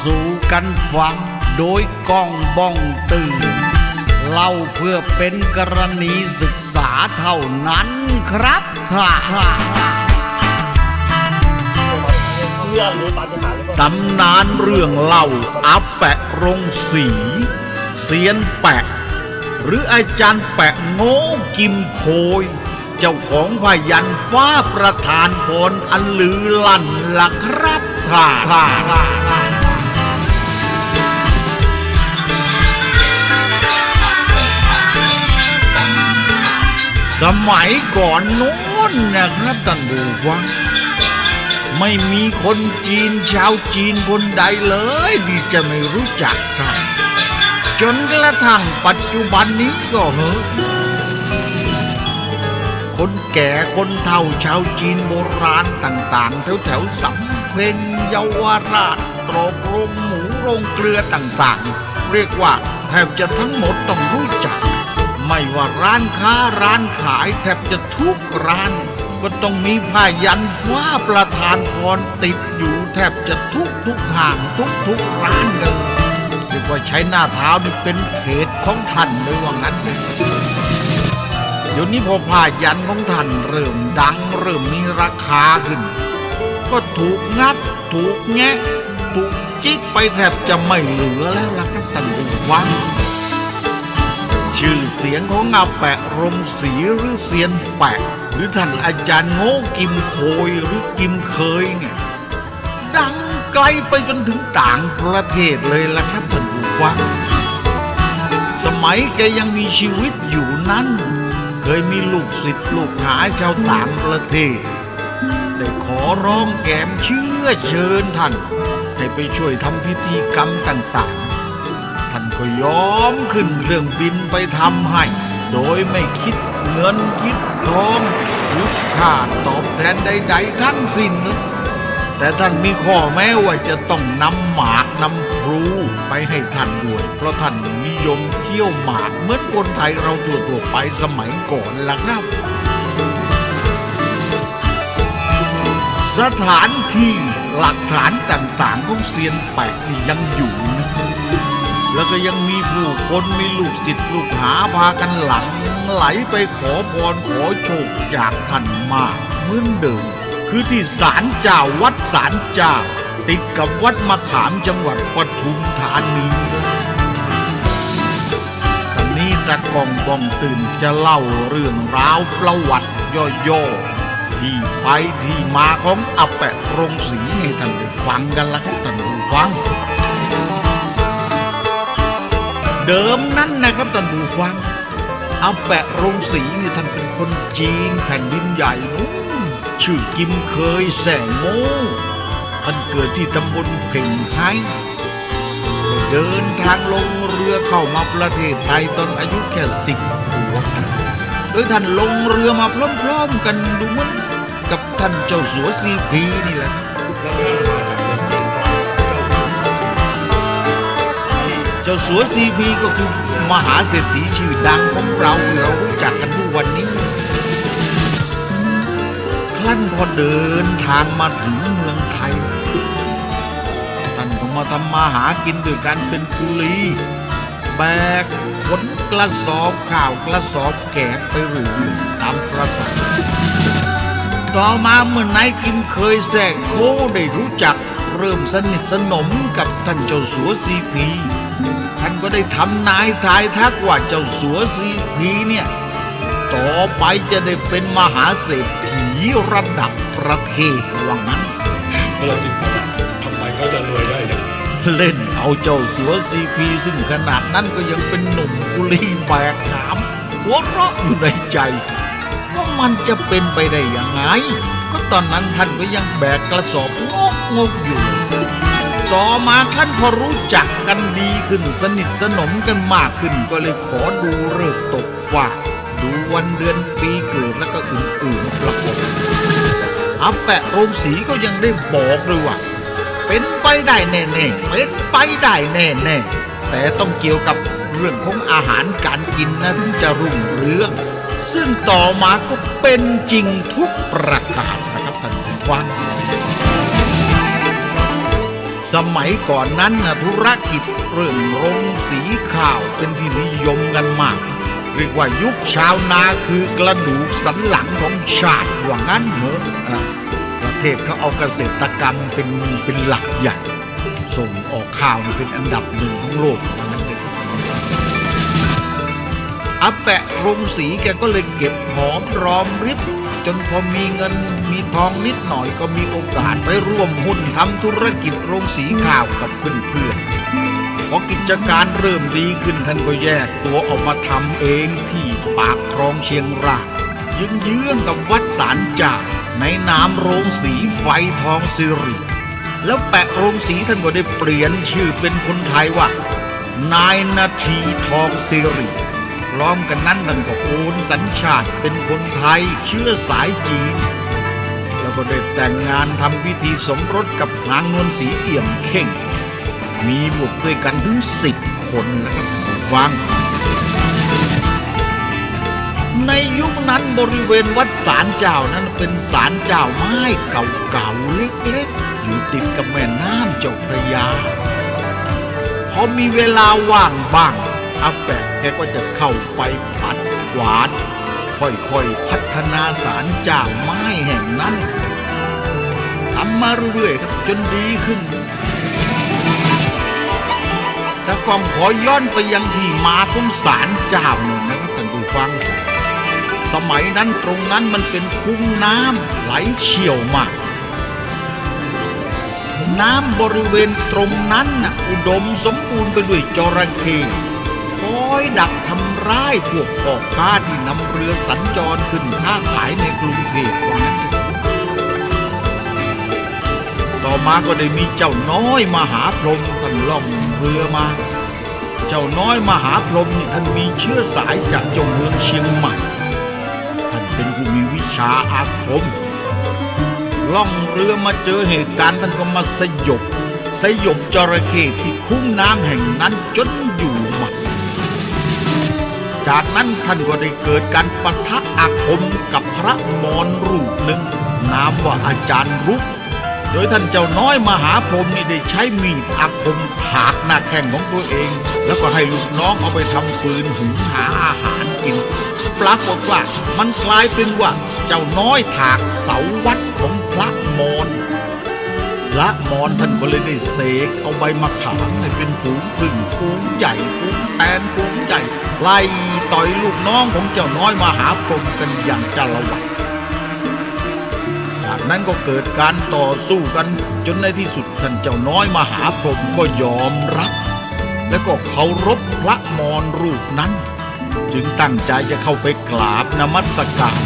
สู่กันฟัง โดยก้องบ้องตื่นเล่าเพื่อเป็นกรณีศึกษาเท่านั้นครับท่าตำนานเรื่องเล่าอาแปะรงสีเซียนแปะ หรืออาจารย์แปะโง่กิมโพย เจ้าของพยันฟ้าประธานพรอันลือลั่นล่ะครับท่าท่าท่า สมัยก่อนโน้นนะครับท่านผู้ฟังไม่มีคนจีนชาวจีนคนใดเลยที่จะไม่รู้จักกันจนกระทั่งปัจจุบันนี้ก็เหอะคนแก่คนเฒ่าชาวจีนโบราณต่างๆ แถวแถวๆสำเพ็งเยาวราชตรอกโรงหมูโรงเกลือต่างๆ เรียกว่าแทบจะทั้งหมดต้องรู้จัก ไม่ว่าร้านค้าร้านขายแทบจะทุกร้าน ก็ต้องมีผ้ายันฟ้าประธานพรติดอยู่แทบจะทุกทุกห่างทุกทุกร้านเลยเรียกว่าใช้หน้าเท้านี่เป็นเขตของท่านเลยว่างั้นเดี๋ยวนี้พอผ้ายันของท่านเริ่มดังเริ่มมีราคาขึ้น ก็ถูกงัด ถูกแงะถูกจิกไปแทบจะไม่เหลือแล้วล่ะครับท่านผู้ฟัง ชื่อเสียงของอาแปะรงศรีหรือเสียนแปะ หรือท่านอาจารย์โง่กิมโคยหรือกิมเคยเนี่ยดังไกลไปจนถึงต่างประเทศเลยล่ะครับท่านผู้ฟังสมัยแกยังมีชีวิตอยู่นั้น เคยมีลูกศิษย์ลูกหาชาวต่างประเทศ ได้ขอร้องแกมเชื่อเชิญท่าน ให้ไปช่วยทำพิธีกรรมต่าง ก็ยอมขึ้นเครื่องบินไปทำให้ โดยไม่คิดเงินคิดทองหรือค่าตอบแทนใดๆทั้งสิ้นนะแต่ท่านมีข้อแม้ว่าจะต้องนำหมากนำพลูไปให้ท่านด้วย เพราะท่านนิยมเที่ยวหมากเหมือนคนไทยเราตัวๆไปสมัยก่อนล่ะครับสถานที่หลักฐานต่างๆของเซียนแปะนี่ยังอยู่นะ แล้วก็ยังมีผู้คนมีลูกศิษย์ลูกหาพากันหลัง ไหลไปขอพรขอโชคจากท่านมากเหมือนเดิมคือที่ศาลเจ้าวัดศาลเจ้า ติดกับวัดมะขามจังหวัดปทุมธานีตอนนี้ตะกองบองตื่นจะเล่าเรื่องราวประวัติย่อๆที่ไปที่มาของอาแปะโรงสีให้ท่านได้ฟังกันละครับท่านผู้ฟัง เดิมนั้นนะครับท่านผู้ฟังอาแปะโรงสีนี่ท่านเป็นคนจีนแผ่นดินใหญ่นู้นชื่อกิมเคยแสงโง่ท่านเกิดที่ตำบลเพ่งไฮ้เดินทางลงเรือเข้ามาประเทศไทยตอนอายุแค่สิบขวบโดยท่านลงเรือมาพร้อมๆกันดูเหมือนกับท่านเจ้าสัวซีพีนี่แหละ จ้าสัวซีพีก็คือมหาเศรษฐีชื่อดังของเราเรารู้จักกันทุกวันนี้ครั้นพอเดินทางมาถึงเมืองไทยท่านก็มาทำมาหากินด้วยกันเป็นกุลีแบกขนกระสอบข้าวกระสอบแกไปเรื่อตามประสาต่อมาเมื่อนายกิมเคยแทรกโคได้รู้จักเริ่มสนิทสนมกับท่านเจ้าสัวซีพี ก็ได้ทำนายทายทักว่าเจ้าสัวซีพีเนี่ย ต่อไปจะได้เป็นมหาเศรษฐีระดับประเทศว่างั้นก็เราจินตนาทำไมเขาจะรวยได้เนี่ยเล่นเอาเจ้าสัวซีพีซึ่งขนาดนั้นก็ยังเป็นหนุ่มกุลีแบกหามหัวเราะอยู่ในใจว่ามันจะเป็นไปได้ยังไง ก็ตอนนั้นท่านก็ยังแบกกระสอบงกงกๆอยู่ ต่อมาท่านพอรู้จักกันดีขึ้นสนิทสนมกันมากขึ้นก็เลยขอดูเลิกตกฟ้าดูวันเดือนปีเกิดแล้วก็อื่นๆประกบอาแปะโรงสีก็ยังได้บอกเลยว่าเป็นไปได้แน่ๆเป็นไปได้แน่ๆแต่ต้องเกี่ยวกับเรื่องของอาหารการกินนะถึงจะรุ่งเรือง ซึ่งต่อมาก็เป็นจริงทุกประการนะครับท่านผู้ฟัง สมัยก่อนนั้นนะธุรกิจเรื่องโรงสีข้าวเป็นที่นิยมกันมาก เรียกว่ายุคชาวนาคือกระดูกสันหลังของชาติว่างั้นเหรอะประเทศเขาเอาเกษตรกรรมเป็นเป็นหลักใหญ่ส่งออกข้าวเป็นอันดับหนึ่งของโลกนเถ อะอาแปะโรงสีแกก็เลยเก็บหอมรอมริบ จนพอมีเงินมีทองนิดหน่อยก็มีโอกาสไปร่วมหุ้นทำธุรกิจโรงสีข้าวกับเพื่อนๆพอกิจการเริ่มดีขึ้นท่านก็แยกตัวออกมาทำเองที่ปากคลองเชียงรากยืงเยื้องกับวัดสารจ่าในนามโรงสีไฟทองสิริแล้วแปะโรงสีท่านก็ได้เปลี่ยนชื่อเป็นคนไทยว่า นายนาทีทองสิริ พร้อมกันนั้นท่านก็โอนสัญชาติเป็นคนไทยเชื้อสายจีน แล้วก็ได้แต่งงานทำพิธีสมรสกับนางนวลศรีเอี่ยมเข่ง มีบุตรด้วยกันถึงสิบคนนะครับฟัง ในยุคนั้นบริเวณวัดศาลเจ้านั้นเป็นศาลเจ้าไม้เก่าๆเล็กๆ อยู่ติดกับแม่น้ำเจ้าพระยาพอมีเวลาว่างบ้าง อาแปะแกก็จะเข้าไปปัดกวาด ค่อยๆพัฒนาศาลเจ้าไม้แห่งนั้นทำมาเรื่อยๆครับจนดีขึ้นแต่ก่อนขอย้อนไปยังที่มาของศาลเจ้าหน่อยนะครับท่านผู้ฟัง สมัยนั้นตรงนั้นมันเป็นคุ้งน้ำไหลเชี่ยวมาก น้ำบริเวณตรงนั้นนะอุดมสมบูรณ์ไปด้วยจระเข้ อยดักทำร้ายพวกพ่อค้าที่นำเรือสัญจรขึ้นค้าขายในกรุงเทพนั้นต่อมาก็ได้มีเจ้าน้อยมหาพรหมท่านล่องเรือมา เจ้าน้อยมหาพรหมนี่ท่านมีเชื้อสายจากเจ้าเมืองเชียงใหม่ ท่านเป็นผู้มีวิชาอาคม ล่องเรือมาเจอเหตุการณ์ท่านก็มาสยบ สยบจระเข้ที่คุ้งน้ำแห่งนั้นจนอยู่หมัด จากนั้นท่านก็ได้เกิดการปะทะอาคมกับพระมรรูปหนึ่ง นามว่าอาจารย์รุก โดยท่านเจ้าน้อยมหาพรหมนี่ได้ใช้มีดอาคมถากหน้าแข้งของตัวเอง แล้วก็ให้ลูกน้องเอาไปทำฟืนหุงหาอาหารกิน ปรากฏว่ามันกลายเป็นว่าเจ้าน้อยถากเสาวัดของพระมรพ ระมรท่านก็เลยได้เสกเอาใบมะขามให้เป็นฝูงพึ่งฝูงใหญ่ฝูงแตนฝูงใหญ่ ไล่ต่อยลูกน้องของเจ้าน้อยมหาพรมกันอย่างจารวัตจากนั้นก็เกิดการต่อสู้กันจนในที่สุดท่านเจ้าน้อยมหาพรหมก็ยอมรับ และก็เคารพพระมรรูปนั้น จึงตั้งใจจะเข้าไปกราบนมัสการ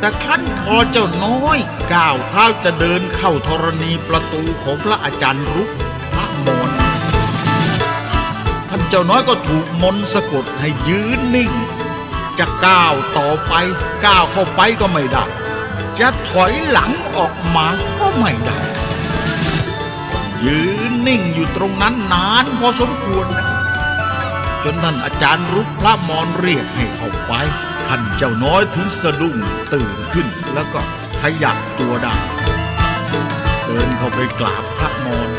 แต่ครั้นพอเจ้าน้อยก้าวเท้าจะเดินเข้าธรณีประตูของพระอาจารย์รุกพระมรท่านเจ้าน้อยก็ถูกมนสะกดให้ยืนนิ่ง จะก้าวต่อไปก้าวเข้าไปก็ไม่ได้จะถอยหลังออกมาก็ไม่ได้ ยืนนิ่งอยู่ตรงนั้นนานพอสมควร จนท่านอาจารย์รุกพระมรเรียกให้เข้าไป ท่านเจ้าน้อยถึงสะดุ้งตื่นขึ้นแล้วก็ขยับตัวได้เดินเข้าไปกราบพระมร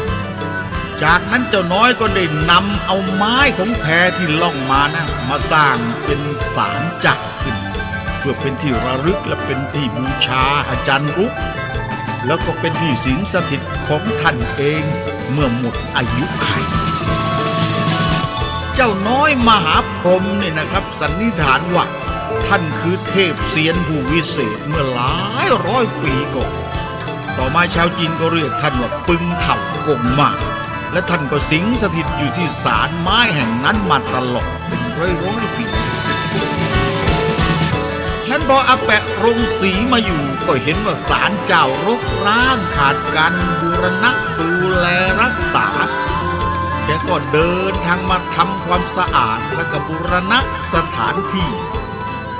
จากนั้นเจ้าน้อยก็ได้นำเอาไม้ของแพที่ล่องมานะมาสร้างเป็นศาลจักรขึ้น เพื่อเป็นที่ระลึกและเป็นที่บูชาอาจารย์รุก แล้วก็เป็นที่สิงสถิตของท่านเองเมื่อหมดอายุไข เจ้าน้อยมหาพรหมเนี่ยนะครับ สันนิษฐานว่า ท่านคือเทพเซียนผู้วิเศษเมื่อหลายร้อยปีก่อนต่อมาชาวจีนก็เรียกท่านว่าปึงเถ่ากงมาและท่านก็สิงสถิตอยู่ที่ศาลไม้แห่งนั้นมาตลอดเป็นร้อยร้อยปีฉันพออาแปะรงสีมาอยู่ก็เห็นว่าศาลเจ้ารกร้างขาดการบูรณะดูแลรักษา แกก็เดินทางมาทำความสะอาดและก็บูรณะสถานที่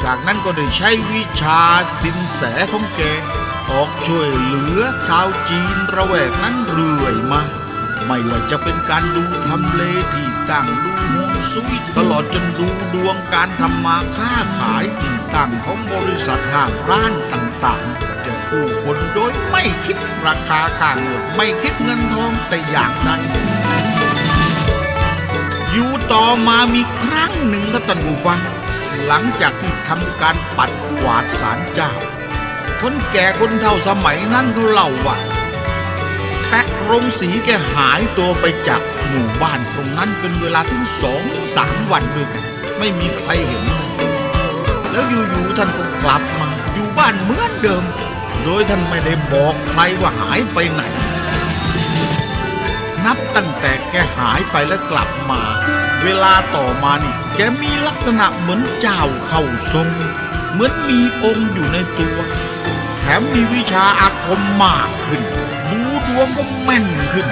จากนั้นก็ได้ใช้วิชาสินแสของแกออกช่วยเหลือชาวจีนระแวกนั้นเรื่อยมา ไม่ว่าจะเป็นการดูทำเลที่ตั้งดูฮวงซุยตลอดจนดูดวงการทำมาค้าขายที่ตั้งของบริษัทห้างร้านต่างๆ จะผู้คนโดยไม่คิดราคาค่าเงินไม่คิดเงินทองแต่อย่างใดอยู่ต่อมามีครั้งหนึ่งครับท่านผู้ฟัง หลังจากที่ทำการปัดกวาดศาลเจ้า คนแก่คนเฒ่าสมัยนั้นเขาเล่าว่าแปะโรงสีแกหายตัวไปจากหมู่บ้านตรงนั้นเป็นเวลาถึงสองสามวันด้วยกันไม่มีใครเห็น แล้วอยู่ๆท่านก็กลับมาอยู่บ้านเหมือนเดิม โดยท่านไม่ได้บอกใครว่าหายไปไหน นับตั้งแต่แกหายไปแล้วกลับมา เวลาต่อมานี่ มีลักษณะเหมือนเจ้าเข้าทรง เหมือนมีองค์อยู่ในตัว แถมมีวิชาอาคมมากขึ้น ดูดวงก็แม่นขึ้น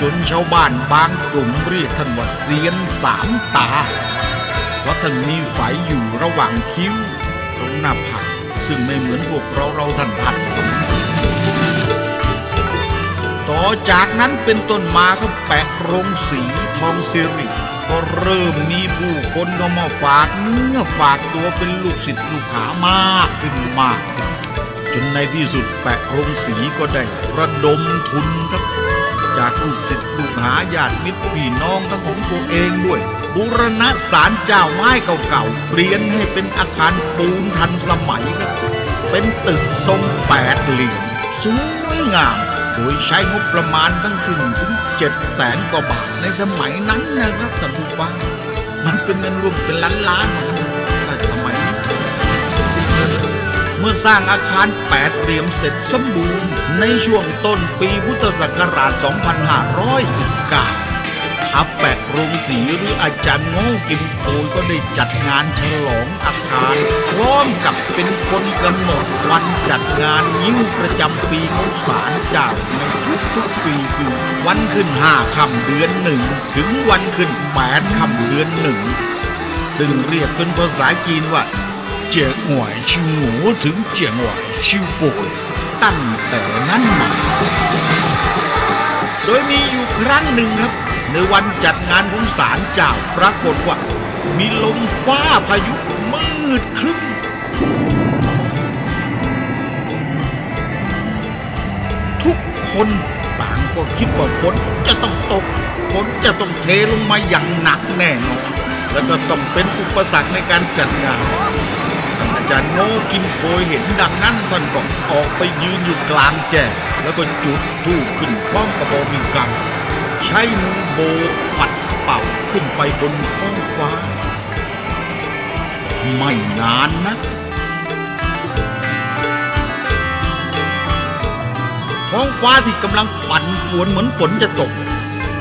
จนชาวบ้านบางกลุ่มเรียกท่านว่าเซียนสามตา เพราะท่านมีไฝอยู่ระหว่างคิ้วตรงหน้าผากซึ่งไม่เหมือนพวกเราเราท่านท่านต่อจากนั้นเป็นต้นมาก็แปะโรงสีทองสิริ ก็เริ่มมีผู้คนเข้ามาฝากเนื้อฝากตัวเป็นลูกศิษย์ลูกหามากขึ้นมากขึ้นจนในที่สุดแปะโรงสีก็ได้ระดมทุนครับ จากลูกศิษย์ลูกหาญาติมิตรพี่น้องทั้งของตัวเองด้วยบูรณะศาลเจ้าไม้เก่าๆเปลี่ยนให้เป็นอาคารปูนทันสมัยครับเป็นตึกทรงแปดเหลี่ยมสวยงาม ดยใช้งบประมาณทั้งสิ้นถึงเจ็ดแสนกว่าบาทในสมัยนั้นนะครับท่านผู้ฟังมันเป็นเงินรวมเป็นล้านล้านๆนะแต่สมัยนี้เมื่อสร้างอาคารแปดเหลี่ยมเสร็จสมบูรณ์ในช่วงต้นปีพุทธศักราช 2519อา แปะโรงสีหรืออาจารย์โง่กิมโอยก็ได้จัดงานฉลองอาคาร พร้อมกับเป็นคนกำหนดวันจัดงานยิ้วประจำปีของศาลเจ้าในทุกๆปีคือวันขึ้นห้าค่ำเดือนหนึ่งถึงวันขึ้นแปดค่ำเดือนหนึ่งซึ่งเรียกเป็นภาษาจีนว่าเจียงหวยชิวหนูถึงเจียงหวยชิวป่วยตั้งแต่นั้นมาโดยมีอยู่ครั้งหนึ่งครับ ในวันจัดงานของศาลเจ้าปรากฏว่า มีลมฟ้าพายุมืดครึ้มทุกคนต่างก็คิดว่าฝนจะต้องตกฝนจะต้องเทลงมาอย่างหนักแน่นอนแล้วก็ต้องเป็นอุปสรรคในการจัดงานท่านอาจารย์โง่กินโพยเห็นดังนั้นท่านก็ออกไปยืนอยู่กลางแจ้งแล้วก็จุดธูปขึ้นพร้อมกระบอกมีกัง ใช้มือโบปัดเป่าขึ้นไปบนท้องฟ้า ไม่นานนะ ท้องฟ้าที่กำลังปั่นป่วนเหมือนฝนจะตก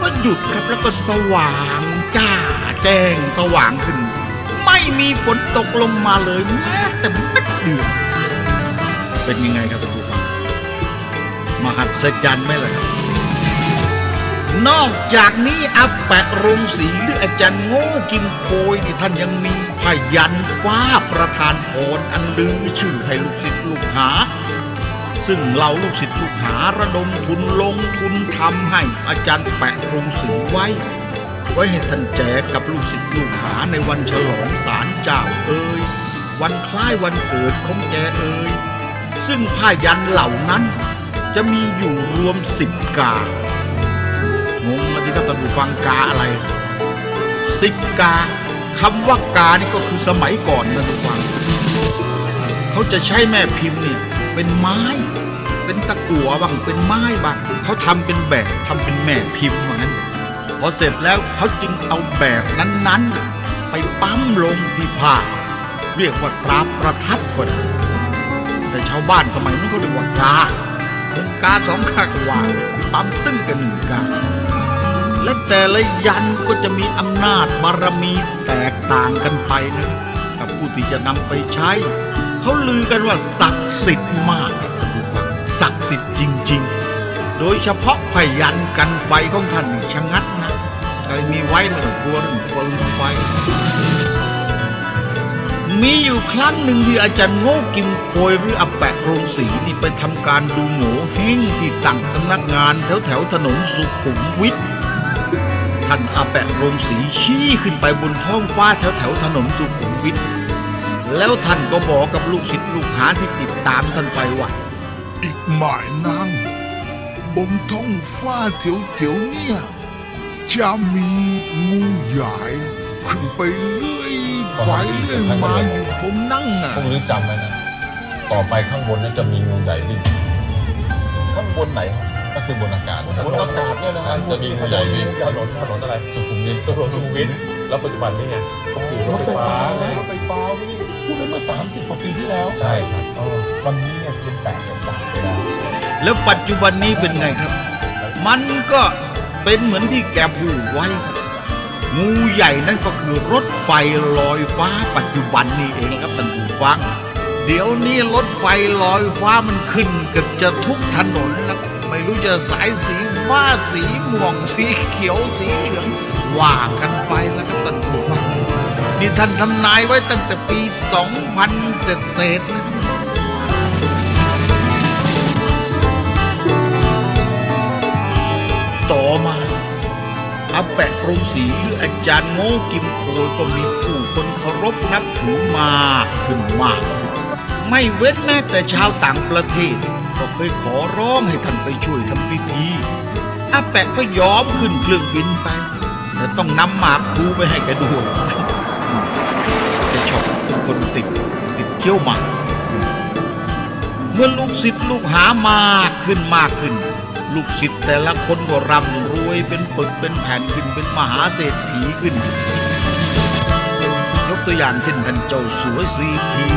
ก็หยุดครับแล้วก็สว่างจ้าแจ้งสว่างขึ้น ไม่มีฝนตกลงมาเลยแม้แต่เม็ดเดียวเป็นยังไงครับท่านผู้ฟังมหัศจรรย์ไหมล่ะครับ นอกจากนี้อาแปะโรงสีหรืออาจารย์โง่กินโพยที่ท่านยังมีพยันฟ้าประธานพรอันลือชื่อให้ลูกศิษย์ลูกหา ซึ่งเราลูกศิษย์ลูกหาระดมทุนลงทุนทำให้อาจารย์แปะโรงสีไว้ ไว้ให้ท่านแจกกับลูกศิษย์ลูกหาในวันฉลองศาลเจ้าเอ่ยวันคล้ายวันเกิดของแกเอ่ยซึ่งผ้ายันเหล่านั้นจะมีอยู่รวมสิบกา งงมาที่ครับท่านผู้ฟังกาอะไรสิบกาคำว่ากานี่ก็คือสมัยก่อนนะท่านผู้ฟังเขาจะใช้แม่พิมพ์เนี่ยเป็นไม้ เป็นตะกั่วบ้างเป็นไม้บ้างเขาทำเป็นแบบทำเป็นแม่พิมพ์ว่างั้นพอเสร็จแล้วเขาจึงเอาแบบนั้นๆ ไปปั๊มลงที่ผ้าเรียกว่าตราประทัดก็ได้แต่ชาวบ้านสมัยนั้นเขาเรียกว่ากา กาสองข้างวางปั๊มตึ้งกันหนึ่งกาและแต่ละยันก็จะมีอำนาจบารมีแตกต่างกันไปนะ กับผู้ที่จะนำไปใช้ เขาลือกันว่าศักดิ์สิทธิ์มากศักดิ์สิทธิ์จริง ๆ โดยเฉพาะพยันกันไฟของท่านนี่ชะงัดนะใครมีไว้ไม่ต้องกลัวเรื่องฟืนไฟ มีอยู่ครั้งหนึ่งที่อาจารย์โง่กิมโพยหรืออาแปะโรงสีนี่ไปทำการดูโง่เฮงที่ตั้งสำนักงานแถวแถวถนนสุขุมวิทท่านอาแปะโรงสีชี้ขึ้นไปบนท้องฟ้าแถวแถวถนนสุขุมวิทแล้วท่านก็บอกกับลูกศิษย์ลูกหาที่ติดตามท่านไปว่าอีกหมายนั่งบนท้องฟ้าเถียวๆเนี่ยจะมีงูใหญ่ ขึ้นไปเรื่อยไปเรื่อยมาอยู่บนนั่งน่ะพวกนี้จำไว้นะ ต่อไปข้างบนนั้นจะมีงูใหญ่วิ่งข้างบนไหนก็คือบนอากาศบนอากาศเนี่ยนะจะมีงูใหญ่วิ่งถนนถนนอะไรสุขุมวิทถนนสุขุมวิทแล้วปัจจุบันนี่ไงก็คือรถไฟฟ้าไงรถไฟฟ้าพี่พูดไปเมื่อ30กว่าปีที่แล้ว ใช่ครับเออวันนี้เนี่ยเซียนแปดจะจับไปแล้วแล้วปัจจุบันนี้เป็นไงครับ มันก็เป็นเหมือนที่แกพูดไว้ครับ งูใหญ่นั่นก็คือรถไฟลอยฟ้าปัจจุบันนี้เองครับท่านผู้ฟัง เดี๋ยวนี้รถไฟลอยฟ้ามันขึ้นเกือบจะทุกถนนแล้วไม่รู้จะสายสีฟ้าสีม่วงสีเขียวสีเหลืองว่ากันไปแล้วครับท่านผู้ฟังนี่ท่านทำนายไว้ตั้งแต่ปี 2000เศษๆนะครับต่อมา อาแปะโรงสีหรืออาจารย์โง่กิมโคยก็มีผู้คนเคารพนับถือมาขึ้นมาก ไม่เว้นแม้แต่ชาวต่างประเทศ ก็เคยขอร้องให้ท่านไปช่วยทำพิธีอาแปะก็ยอมขึ้นเครื่องบินไป แต่ต้องนำหมากคูไปให้แกด้วยแกชอบเป็นคนติดติดเที่ยวหมากเมื่อลูกศิษย์ลูกหามากขึ้นมากขึ้น ลูกศิษย์แต่ละคนก็ร่ำรวยเป็นปึกเป็นแผ่นขึ้นเป็นมหาเศรษฐีขึ้น ยกตัวอย่างเช่นท่านเจ้าสัวซีพี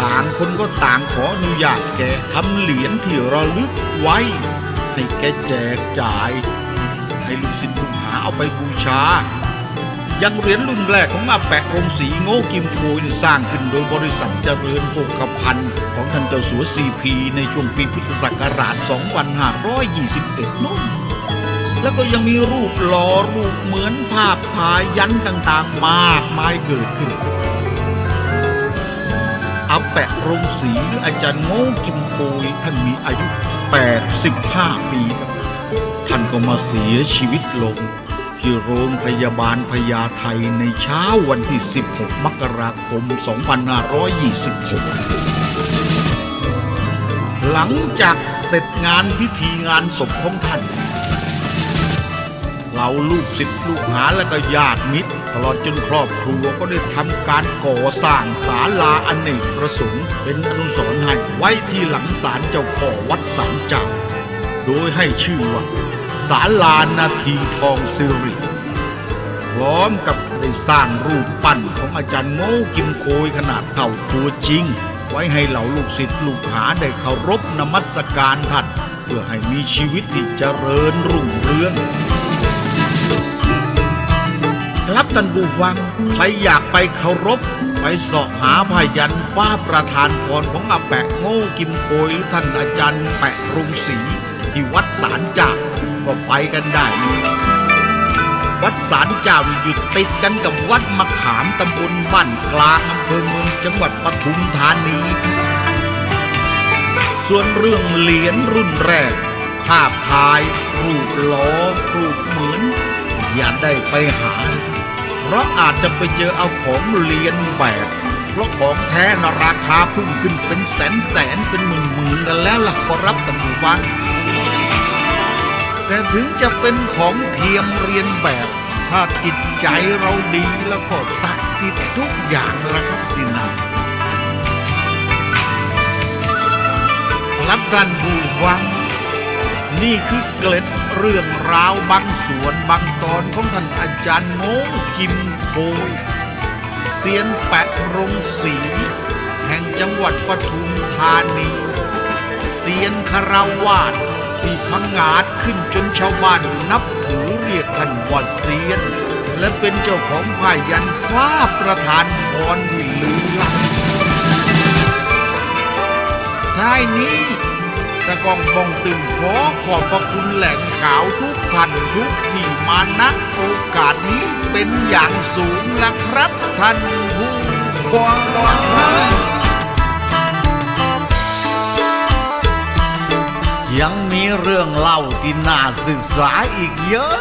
ต่างคนก็ต่างขออนุญาตแกทำเหรียญที่ระลึกไว้ ให้แกแจกจ่าย ให้ลูกศิษย์ลูกหาเอาไปบูชา ยังเหรียญรุ่นแรกของอาแปะโรงสีโง่กิมโกยสร้างขึ้นโดยบริษัทเจริญโภคภัณฑ์ของท่านเจ้าสัวซีพีในช่วงปีพุทธศักราช 2521นู่นแล้วก็ยังมีรูปหล่อรูปเหมือนภาพถ่ายยันต่างๆ มากมายเกิดขึ้นอาแปะโรงสีหรืออาจารย์โง่กิมโกยท่านมีอายุ 85 ปีครับท่านก็มาเสียชีวิตลง ที่โรงพยาบาลพญาไทในเช้าวันที่ 16 มกราคม 2526 หลังจากเสร็จงานพิธีงานศพของท่านเราลูกศิษย์ลูกหาและก็ญาติมิตร ตลอดจนครอบครัวก็ได้ทำการก่อสร้างศาลาอเนกประสงค์เป็นอนุสรณ์ให้ไว้ที่หลังศาลเจ้าพ่อวัดสามจ้าโดยให้ชื่อว่า ศาลานาทีทองสิริพร้อมกับได้สร้างรูปปั้นของอาจารย์โง่กิมโกยขนาดเท่าตัวจริง ไว้ให้เหล่าลูกศิษย์ลูกหาได้เคารพนมัสการท่านเพื่อให้มีชีวิตที่เจริญรุ่งเรืองครับท่านผู้ฟังใครอยากไปเคารพ ไปสาะหาพยันฟ้าประธานพรของอาแปะโง่กิมโกยหรือท่านอาจารย์แปะรุงศรีที่วัดสารจาก็ ไปกันได้ วัดสารเจ้าอยู่ติดกันกับวัดมะขามตำบลบ้านกลางอำเภอเมืองจังหวัดปทุมธานี ส่วนเรื่องเหรียญรุ่นแรก ภาพถ่าย รูปล้อรูปเหมือน อย่าได้ไปหา เพราะอาจจะไปเจอเอาของเรียนแบบเพราะของแท้นราคาพุ่งขึ้นเป็นแสนแสนเป็นหมื่นหมื่นกันแล้วล่ะขอรับตันผู้ฟัง แต่ถึงจะเป็นของเทียมเรียนแบบ ถ้าจิตใจเราดีแล้วก็ศักดิ์สิทธิ์ทุกอย่างละครับที่นั่นรับท่านผู้ฟัง นี่คือเกล็ดเรื่องราวบางส่วนบางตอนของท่านอาจารย์โง่กิมโกยเซียนแปะรงศรีแห่งจังหวัดปทุมธานี เซียนคาราวาส ที่พังงาดขึ้นจนชาวบ้านนับถือเรียกท่านว่าเซียน และเป็นเจ้าของผ้ายันฟ้าประธานพรที่ลือลั่นท้ายนี้ตะกองบองตึงขอขอบพระคุณแหล่งข่าวทุกท่านทุกที่มาณโอกาสนี้เป็นอย่างสูงละครับท่านผู้ฟัง ยังมีเรื่องเล่าที่น่าศึกษาอีกเยอะ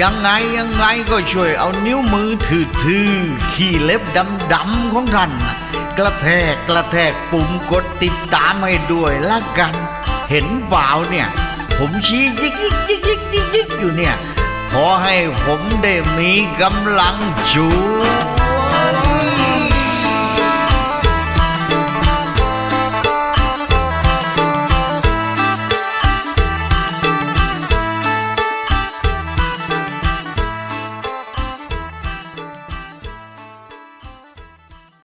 ยังไงยังไงก็ช่วยเอานิ้วมือถือๆขี้เล็บดำๆของท่านกระแทกกระแทกปุ่มกดติดตามให้ด้วยละกัน เห็นเปล่าเนี่ย ผมชี้ยิกยิกยิกยิกยิกยิกอยู่เนี่ย ขอให้ผมได้มีกำลังชู